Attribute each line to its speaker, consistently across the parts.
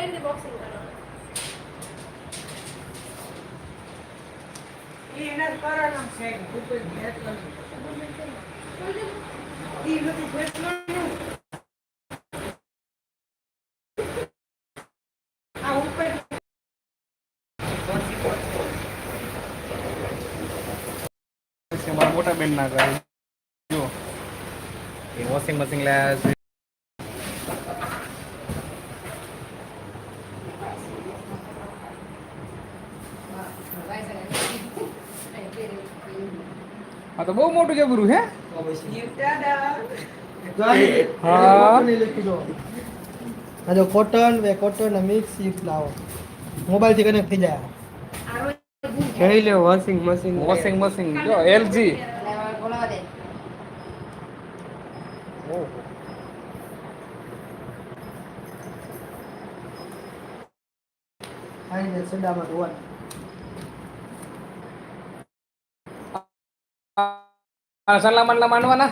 Speaker 1: કઈ રીતે બોક્સિંગ કરવાનું
Speaker 2: એના કરવાનું છે. આ ઉપર.
Speaker 3: મોટા બેન ના કરે જો. એ વોશિંગ મશીન લાયા છે. આ તો બહુ મોટું જબરું હે? હા.
Speaker 4: જો કોટન વે કોટન મિક્સ યુ લાવો. મોબાઈલથી કનેક્ટ થઈ જાય.
Speaker 2: ખેડી લે વોશિંગ મશીન
Speaker 3: વોશિંગ મશીન જો એલજી
Speaker 4: આઈ ને સડામાં ધોવાનું.
Speaker 3: સલ્લા મંડલા માંડવાના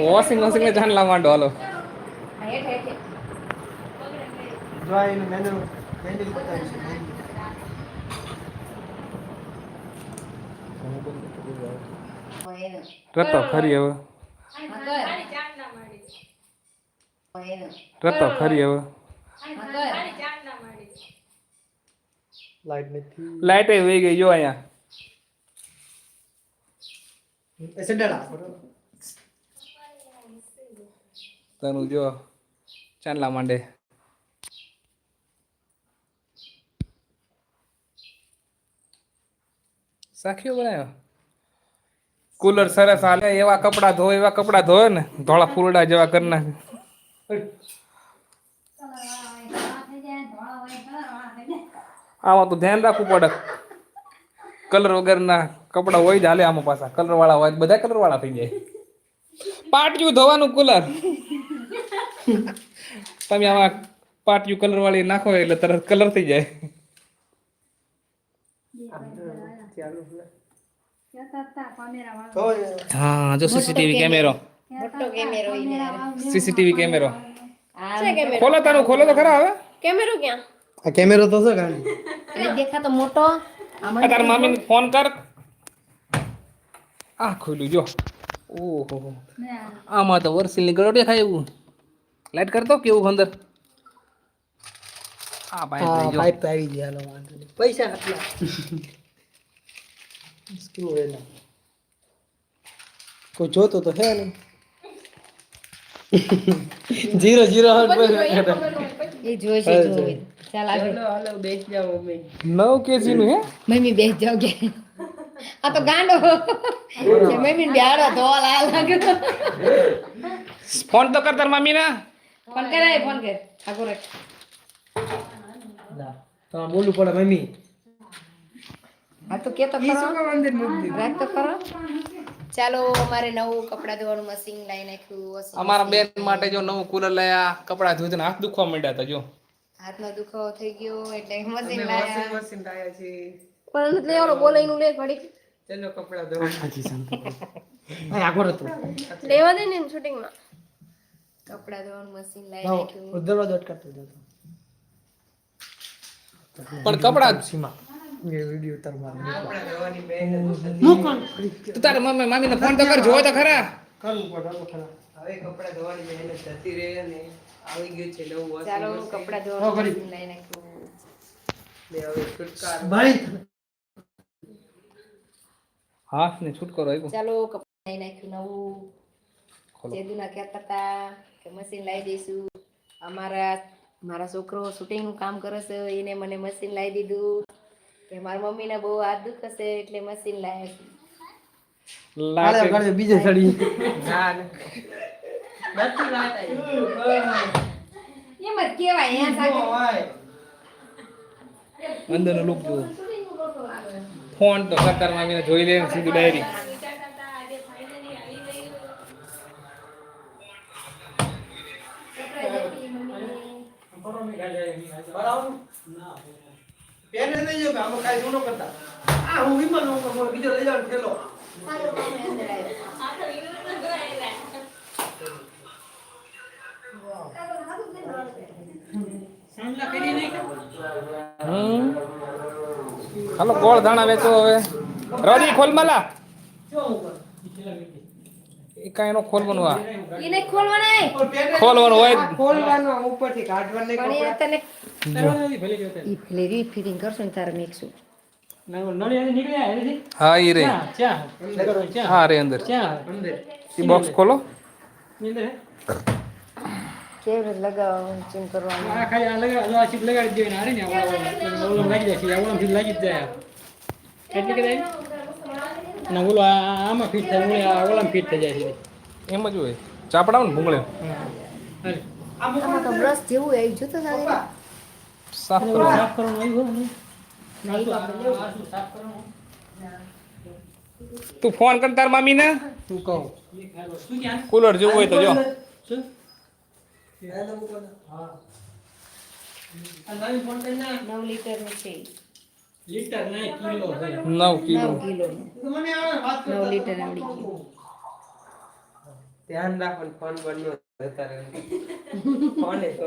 Speaker 3: વોશિંગ મશીન ને. જાનલા માંડો હાલો. રતો ખરી હવે. રતો ખરી હવે.
Speaker 4: લાઈટ નથી
Speaker 3: લાઈટ વહી ગઈ જો અહીંયા
Speaker 4: એ સડાડા
Speaker 3: તનું જો ચાંદલા માંડે સાખીઓ બનાવ્યો કુલર સરસ હાલે એવા કપડા ધોય એવા કપડા ધોયો ને ધોળા ફૂલડા જેવા કરી નાખે આમાં તો ધ્યાન રાખવું પડે. કલર વગરના કપડાં હોય જ હાલે આમાં પાછા. કલર વાળા હોય બધા કલર વાળા થઈ જાય. પાટિયું ધોવાનું કુલર તમે આમાં પાટિયું કલર વાળી નાખો એટલે તરત કલર થઈ જાય. હા જો સીસીટીવી કેમેરો
Speaker 5: મોટો કેમેરો
Speaker 3: સીસીટીવી કેમેરો ખોલો તારું ખોલો તો ખરા હવે.
Speaker 1: કેમેરો ક્યાં?
Speaker 4: આ કેમેરો તો છે કાંઈ
Speaker 5: દેખાતો મોટો
Speaker 3: આ તારા મામીને ફોન કર આ ખોલ્યું જો ઓહો આમાં તો વરસીલની ગળોટી ખાય એવું લાઈટ કરતો કેવું અંદર આ ભાઈ
Speaker 4: હા
Speaker 3: ભાઈ જો
Speaker 4: પાઇપ તો આવી ગયા હાલો વાંધો નહીં પૈસા કેટલા સ્ક્રૂ એના કોઈ જોતો તો હે ને જીરો જીરો
Speaker 5: એ જોઈશે જોઈ ચાલ
Speaker 2: હાલો બેસ જાઓ મમ્મી.
Speaker 3: નવ કેજી નું હે?
Speaker 5: મમ્મી બેસ જાવ કે. આ તો ગાંડો. છે મમ્મી બેહાડો ધોવા લાયા લાગે
Speaker 3: ફોન તો કર તાર મામી ના
Speaker 5: ફોન કરાય ફોન કર. ઠાકોર
Speaker 4: તો બોલવું પડે મમ્મી.
Speaker 5: આ તો કે તો કરો
Speaker 2: શું કામ અંદર મૂકી દીધું?
Speaker 5: રાખ તો કરો. ચાલો અમારે નવું કપડા ધોવાનું મશીન લઈ નાખ્યું
Speaker 3: અમારા બેન માટે જો નવું કુલર લાયા કપડા ધોઈને હાથ દુખવા માંડ્યા હતા જો.
Speaker 5: હાથનો દુખાવો થઈ ગયો એટલે મશીન લાયા.
Speaker 2: મશીન લાયા છે
Speaker 1: પણ એટલે ઓલો બોલાઈનું લે ઘડી
Speaker 2: ચલો કપડા ધોવા.
Speaker 4: આગળ હતું.
Speaker 1: લેવા દે ને શૂટિંગમાં
Speaker 5: કપડા ધોવાનું મશીન લાવી નાખ્યું.
Speaker 4: દરવાજો અટકાતો જતો
Speaker 3: પણ કપડા
Speaker 4: સીમા. વીડિયો ઉતારવા
Speaker 2: કપડા ધોવાની
Speaker 3: તું તારા મમ્મી મામીને ફોન તો કર જોવો તો ખરા.
Speaker 4: કરવું પડે તો ખરા.
Speaker 2: હવે કપડા ધોવાની મહેનત થતી રહે ને આવી ગયો છે નવું વર્ષ
Speaker 5: ચાલો
Speaker 2: હું
Speaker 5: કપડા
Speaker 4: હા,
Speaker 5: લઈ
Speaker 4: નાખું
Speaker 5: મશીન લાવી નાખ્યું
Speaker 2: હવે છુટકાર.
Speaker 4: ભાઈ.
Speaker 3: હાથ ને છુટકારો આવ્યો
Speaker 5: ચાલો કપડા લઈ નાખ્યું નવું. જેદુના કહેતા હતા કે મશીન લાવી દઈશું. અમારા મારા છોકરો શૂટિંગનું કામ કરે છે એને મને મશીન લાવી દીધું. કે મારા મમ્મીને બહુ હાથ દુખશે એટલે મશીન લાવ્યા છે.
Speaker 4: કાલે
Speaker 3: લાગે
Speaker 4: કાલે બીજે સડી
Speaker 2: ના ના. નથી લાતા
Speaker 5: એમ જ કહેવાય અહીંયા સાથે
Speaker 3: અંદરનો લુક જુઓ. ફોન તો સરકાર મામીને જોઈ લે ને સીધી ડાયરી.
Speaker 4: આમાં કાંઈ જૂનો કરતા. હું વિમાન હું બીજો લઈ જાઉં ઠેલો.
Speaker 3: હાલો ગોળ ધાણા વેચો હવે. રડી ખોલ મલા એ ખોલવાનો નો આ.
Speaker 5: એને ખોલવાનો એ.
Speaker 3: ખોલવાનું હોય
Speaker 2: ખોલવાનો ઉપરથી કાઢવાનો નહીં
Speaker 5: પણ એ તને. ઈ ફ્લેરી ફિટિંગ કરશો ને તારે મેકશું.
Speaker 3: હા ઈ રે. હા રે અંદર. ઈ બોક્સ ખોલો.
Speaker 5: કેવી રીતે લગાવવાનું ચીમ કરવાનું?
Speaker 6: આમાં ફિટ થાય ઓલામાં ફિટ થઈ જાય છે.
Speaker 3: એમ જ હોય. ચાપડા ને ભૂંગળે
Speaker 5: આમાં તો બ્રશ જેવું એ જોતો તારે
Speaker 3: સાફ કરો.
Speaker 6: સાફ કરવાનું આવ્યું હોય ને. સાફ કરવાનું
Speaker 3: તું ફોન કર તાર મામી ને.
Speaker 6: કહું.
Speaker 3: કુલર જેવું હોય તો જો.
Speaker 6: નવી ફોન કરી ના
Speaker 5: છે
Speaker 6: લીટર નહીં કિલો છે.
Speaker 3: નવ કિલો.
Speaker 5: નવ કિલોનું નવ લીટર આવડી ગયું
Speaker 2: ધ્યાન રાખો ફોન બંધ ન થતા રહે ફોન એ તો